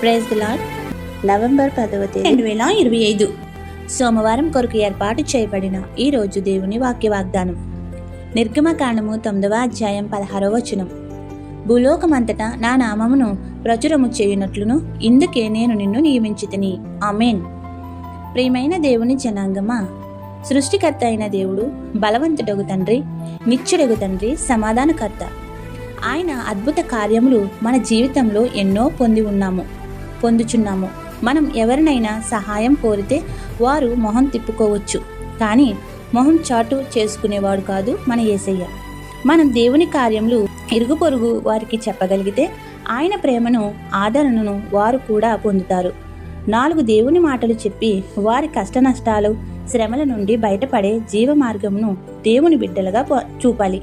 Praise lord November పదవ తేదీ. రెండు వేల ఇరవై ఐదు. సోమవారం కొరకు ఏర్పాటు చేయబడిన ఈ రోజు దేవుని వాక్య వాగ్దానం నిర్గమకాండము తొమ్మిదవ అధ్యాయం పదహారవ వచనం. భూలోకమంతటా నా నామమును ప్రచురము చేయునట్లును ఇందుకే నేను నిన్ను నియమించితిని. అమేన్ ప్రియమైన దేవుని జనాంగమా సృష్టికర్త అయిన దేవుడు బలవంతుడగు తండ్రి నిత్యుడగు తండ్రి సమాధానకర్త. ఆయన అద్భుత కార్యములు మన జీవితంలో ఎన్నో పొంది ఉన్నాము. పొందుచున్నాము. మనం ఎవరినైనా సహాయం కోరితే వారు మొహం తిప్పుకోవచ్చు. కానీ మొహం చాటు చేసుకునేవాడు కాదు మన యేసయ్య. మనం దేవుని కార్యములు ఇరుగు పొరుగు వారికి చెప్పగలిగితే ఆయన ప్రేమను ఆదరణను వారు కూడా పొందుతారు. నాలుగు దేవుని మాటలు చెప్పి వారి కష్ట నష్టాలు శ్రమల నుండి బయటపడే జీవ మార్గమును దేవుని బిడ్డలుగా చూపాలి.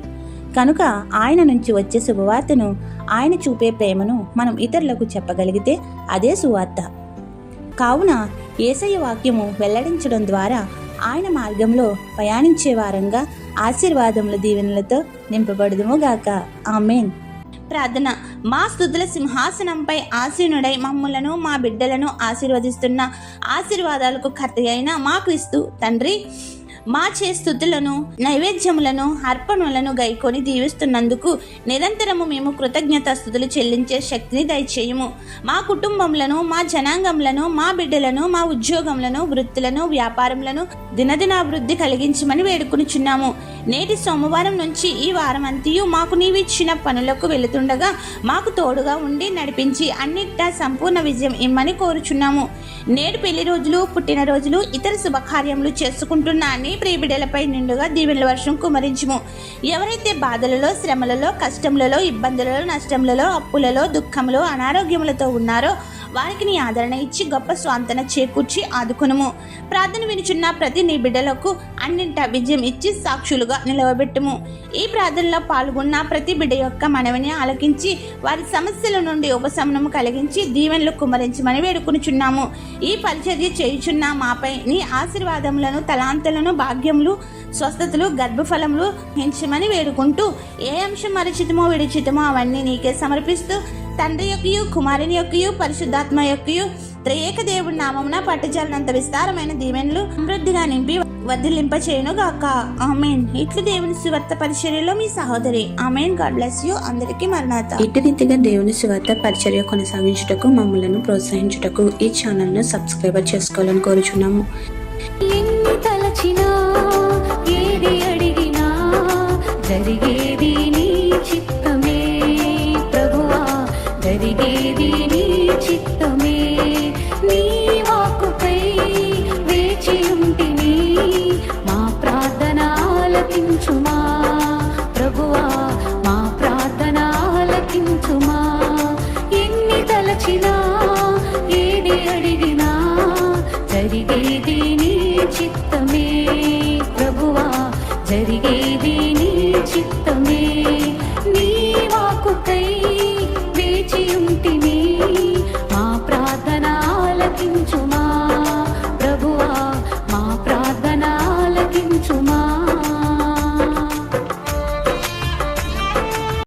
కనుక ఆయన నుంచి వచ్చే శుభవార్తను ఆయన చూపే ప్రేమను మనం ఇతరులకు చెప్పగలిగితే అదే సువార్త. కావున ఏసయ్య వాక్యము వెల్లడించడం ద్వారా ఆయన మార్గంలో ప్రయాణించే వారంగా ఆశీర్వాదముల దీవెనలతో నింపబడుదుము గాక. ఆమెన్. ప్రార్థన. మా స్థుతుల సింహాసనంపై ఆసీనుడై మమ్ములను మా బిడ్డలను ఆశీర్వదిస్తున్న ఆశీర్వాదాలకు కర్త అయిన మా క్రీస్తు తండ్రి మా చే స్థుతులను నైవేద్యములను అర్పణులను గైకొని దీవిస్తున్నందుకు నిరంతరము మేము కృతజ్ఞత స్థుతులు చెల్లించే శక్తిని దయచేయము. మా కుటుంబములను మా జనాంగములను మా బిడ్డలను మా ఉద్యోగములను వృత్తులను వ్యాపారములను దినదినాభివృద్ధి కలిగించమని వేడుకునిచున్నాము. నేటి సోమవారం నుంచి ఈ వారం అంతయు మాకు నీవిచ్చిన పనులకు వెళుతుండగా మాకు తోడుగా ఉండి నడిపించి అన్నిటా సంపూర్ణ విజయం ఇమ్మని కోరుచున్నాము. నేడు పెళ్ళి రోజులు పుట్టినరోజులు ఇతర శుభకార్యములు చేసుకుంటున్నా అని ప్రియబిడలపై నిండుగా దీవెనల వర్షం కుమరించుము. ఎవరైతే బాధలలో శ్రమలలో కష్టములలో ఇబ్బందులలో నష్టములలో అప్పులలో దుఃఖములో అనారోగ్యములతో ఉన్నారో వారికి నీ ఆదరణ ఇచ్చి గొప్ప స్వాంతన చేకూర్చి ఆదుకునుము. ప్రార్థన వినుచున్న ప్రతి నీ బిడ్డలకు అన్నింట విజయం ఇచ్చి సాక్షులుగా నిలవబెట్టుము. ఈ ప్రార్థనలో పాల్గొన్న ప్రతి బిడ్డ యొక్క మనవిని ఆలకించి వారి సమస్యల నుండి ఉపశమనము కలిగించి దీవెనలు కుమరించమని వేడుకునిచున్నాము. ఈ పరిచర్య చేయుచున్న మాపై నీ ఆశీర్వాదములను తలాంతలను భాగ్యములు స్వస్థతలు గర్భఫలములు పెంచమని వేడుకుంటూ ఏ అంశం మరిచితమో విడిచితమో అవన్నీ నీకే సమర్పిస్తూ తండ్రి యొక్కయు కుమారుని యొక్కయు పరిశుద్ధాత్మ యొక్కయు త్రయేక దేవుడి నామమున పట్టుజాలనంత విస్తారమైన దీవెనలు సమృద్ధిగా నింపి వర్ధిల్లింప చేయను గాక ఆమెన్. ఇట్లు దేవుని సువార్త పరిచర్యలో మీ సహోదరి. ఆమెన్. God bless you. అందరికీ మరణాత. ఇటు రీతిగా దేవుని సువార్త పరిచర్య కొనసాగించుటకు మమ్మలను ప్రోత్సహించుటకు ఈ ఛానల్ను సబ్స్క్రైబర్ చేసుకోవాలని కోరుచున్నాము. తలచినా ఏది అడిగినా జరిగేది ప్రభువా మా ప్రార్థన ఆలకించుమా? ఎన్ని తలచినా